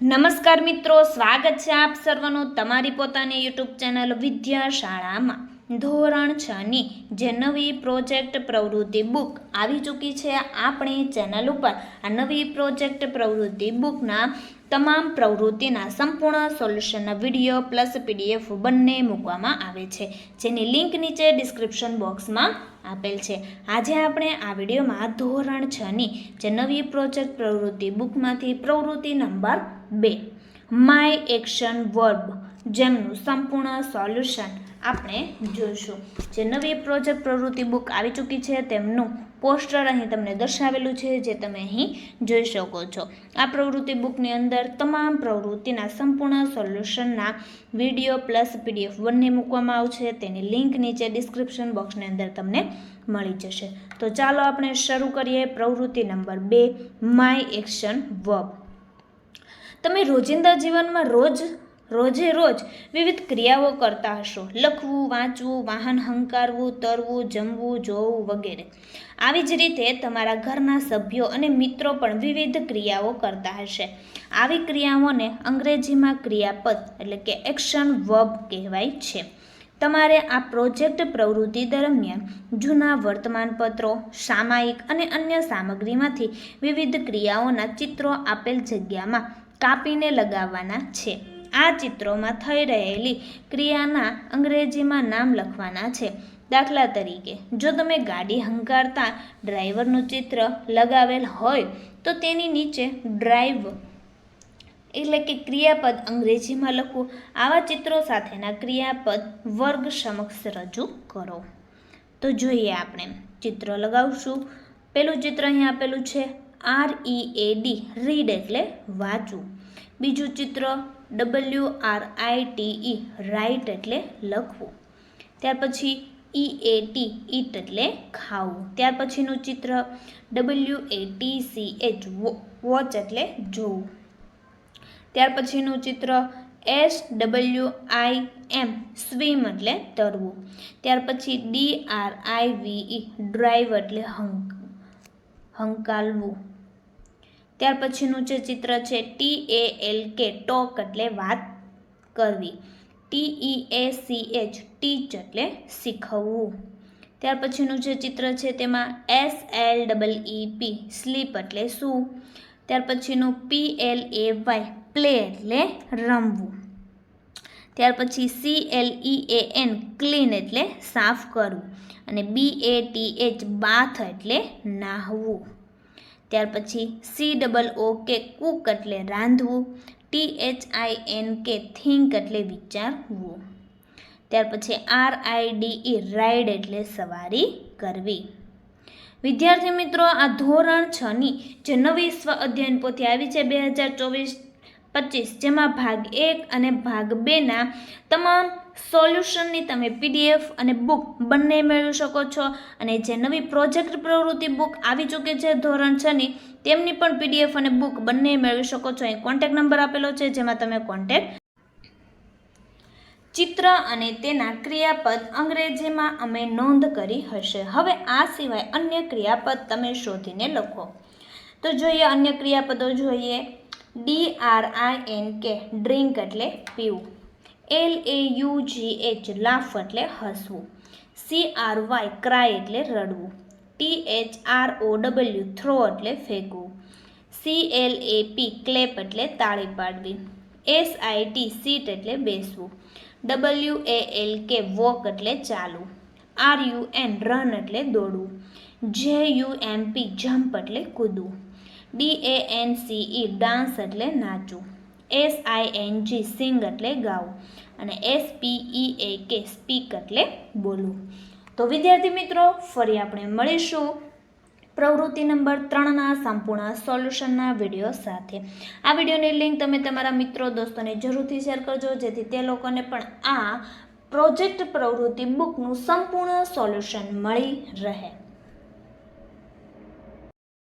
નમસ્કાર મિત્રો, સ્વાગત છે આપ સર્વનું તમારી પોતાની યુટ્યુબ ચેનલ વિદ્યાશાળામાં. ધોરણ છની જે નવી પ્રોજેક્ટ પ્રવૃત્તિ બુક આવી ચૂકી છે, આપણી ચેનલ ઉપર. આ નવી પ્રોજેક્ટ પ્રવૃત્તિ બુકના તમામ પ્રવૃત્તિના સંપૂર્ણ સોલ્યુશનના વીડિયો પ્લસ પીડીએફ બંને મૂકવામાં આવે છે, જેની લિંક નીચે ડિસ્ક્રિપ્શન બોક્સમાં આપેલ છે. આજે આપણે આ વિડીયોમાં ધોરણ છની જે નવી પ્રોજેક્ટ પ્રવૃત્તિ બુકમાંથી પ્રવૃત્તિ નંબર બે માય એક્શન વર્બ જેમનું સંપૂર્ણ સોલ્યુશન આપણે જોઈશું. જે નવી પ્રોજેક્ટ પ્રવૃત્તિ બુક આવી ચૂકી છે, તેમનું પોસ્ટર અહીં તમને દર્શાવેલું છે જે તમે અહીં જોઈ શકો છો. આ પ્રવૃત્તિ બુકની અંદર તમામ પ્રવૃત્તિના સંપૂર્ણ સોલ્યુશનના વીડિયો પ્લસ પીડીએફ બંને મૂકવામાં આવશે. તેની લિંક નીચે ડિસ્ક્રિપ્શન બોક્સની અંદર તમને મળી જશે. તો ચાલો આપણે શરૂ કરીએ પ્રવૃત્તિ નંબર બે, માય એક્શન વર્બ. તમે રોજિંદા જીવનમાં રોજ રોજે રોજ વિવિધ ક્રિયાઓ કરતા હશો. લખવું, વાંચવું, વાહન હંકારવું, તરવું, જમવું, જોવું વગેરે. આવી જ રીતે તમારા ઘરના સભ્યો અને મિત્રો પણ વિવિધ ક્રિયાઓ કરતા હશે. આવી ક્રિયાઓને અંગ્રેજીમાં ક્રિયાપદ એટલે કે એક્શન વર્બ કહેવાય છે. તમારે આ પ્રોજેક્ટ પ્રવૃત્તિ દરમિયાન જૂના વર્તમાનપત્રો, સામાયિક અને અન્ય સામગ્રીમાંથી વિવિધ ક્રિયાઓના ચિત્રો આપેલ જગ્યામાં કાપીને લગાવવાના છે. આ ચિત્રોમાં થઈ રહેલી ક્રિયાના અંગ્રેજીમાં નામ લખવાના છે. દાખલા તરીકે, જો તમે ગાડી હંકારતા ડ્રાઈવરનું ચિત્ર લગાવેલ હોય, તો તેની નીચે ડ્રાઈવ એટલે કે ક્રિયાપદ અંગ્રેજીમાં લખવું આવા ચિત્રો સાથેના ક્રિયાપદ વર્ગ સમક્ષ રજૂ કરો. તો જોઈએ આપણે ચિત્ર લગાવશું. પેલું ચિત્ર અહીં આપેલું છે, R E A D, read એટલે વાંચવું. બીજું ચિત્ર W R I T E write એટલે લખવું. ત્યાર પછી ઈ એ ટી ઈટ એટલે ખાવું. ત્યાર પછીનું ચિત્ર W A T C H watch એટલે જોવું. ત્યાર પછીનું ચિત્ર S W I M swim એટલે તરવું. ત્યાર પછી D R I V E drive એટલે હંક, હંકાલવું. ત્યાર પછીનું જે ચિત્ર છે, T A L K, talk એટલે વાત કરવી. T E A C H, teach એટલે શીખવવું. ત્યાર પછીનું જે ચિત્ર છે, તેમાં S L double E P, sleep એટલે શું? ત્યાર પછીનું P L A Y, play એટલે રમવું. ત્યાર પછી C L E A N, clean એટલે સાફ કરવું. અને બી એ ટી એચ, બાથ એટલે નાહવું. ત્યાર પછી C double O K cook એટલે રાંધવું, T H I N K think એટલે વિચારવું. ત્યાર પછી R I D E ride એટલે સવારી કરવી. વિદ્યાર્થી મિત્રો, આ ધોરણ છની જે નવી સ્વ અધ્યયન પોથી આવી છે બે હજાર ચોવીસ પચીસ, જેમાં ભાગ એક અને ભાગ બેના તમામ સોલ્યુશનની તમે પીડીએફ અને બુક બંને મેળવી શકો છો. અને જે નવી પ્રોજેક્ટ પ્રવૃત્તિ બુક આવી ચૂકી છે ધોરણ છની તેમની પણ પીડીએફ અને બુક બંને મેળવી શકો છો. અહીં કોન્ટેક નંબર આપેલો છે, જેમાં તમે કોન્ટેક ચિત્ર અને તેના ક્રિયાપદ અંગ્રેજીમાં અમે નોંધ કરી હશે. હવે આ સિવાય અન્ય ક્રિયાપદ તમે શોધીને લખો. તો જોઈએ અન્ય ક્રિયાપદો જોઈએ. D R I N K drink એટલે પીવું. L A U G H laugh એટલે હસવું. સી આર વાય ક્રાય એટલે રડવું. T H R O W throw એટલે ફેંકવું. C L A P clap એટલે તાળી પાડવી. એસ આઈ ટી સીટ એટલે બેસવું. W A L K walk એટલે ચાલવું. આર યુ એન રન એટલે દોડવું. જે યુ એમ પી જમ્પ એટલે કૂદવું. D A N C E, dance એટલે નાચવું. એસ આઈ એન જી, સિંગ એટલે ગાવું. અને એસ પી ઈ એ કે, સ્પીક એટલે બોલવું. તો વિદ્યાર્થી મિત્રો, ફરી આપણે મળીશું પ્રવૃત્તિ નંબર ત્રણના સંપૂર્ણ સોલ્યુશનના વીડિયો સાથે. આ વિડીયોની લિંક તમે તમારા મિત્રો, દોસ્તોને જરૂરથી શેર કરજો, જેથી તે લોકોને પણ આ પ્રોજેક્ટ પ્રવૃત્તિ બુકનું સંપૂર્ણ સોલ્યુશન મળી રહે.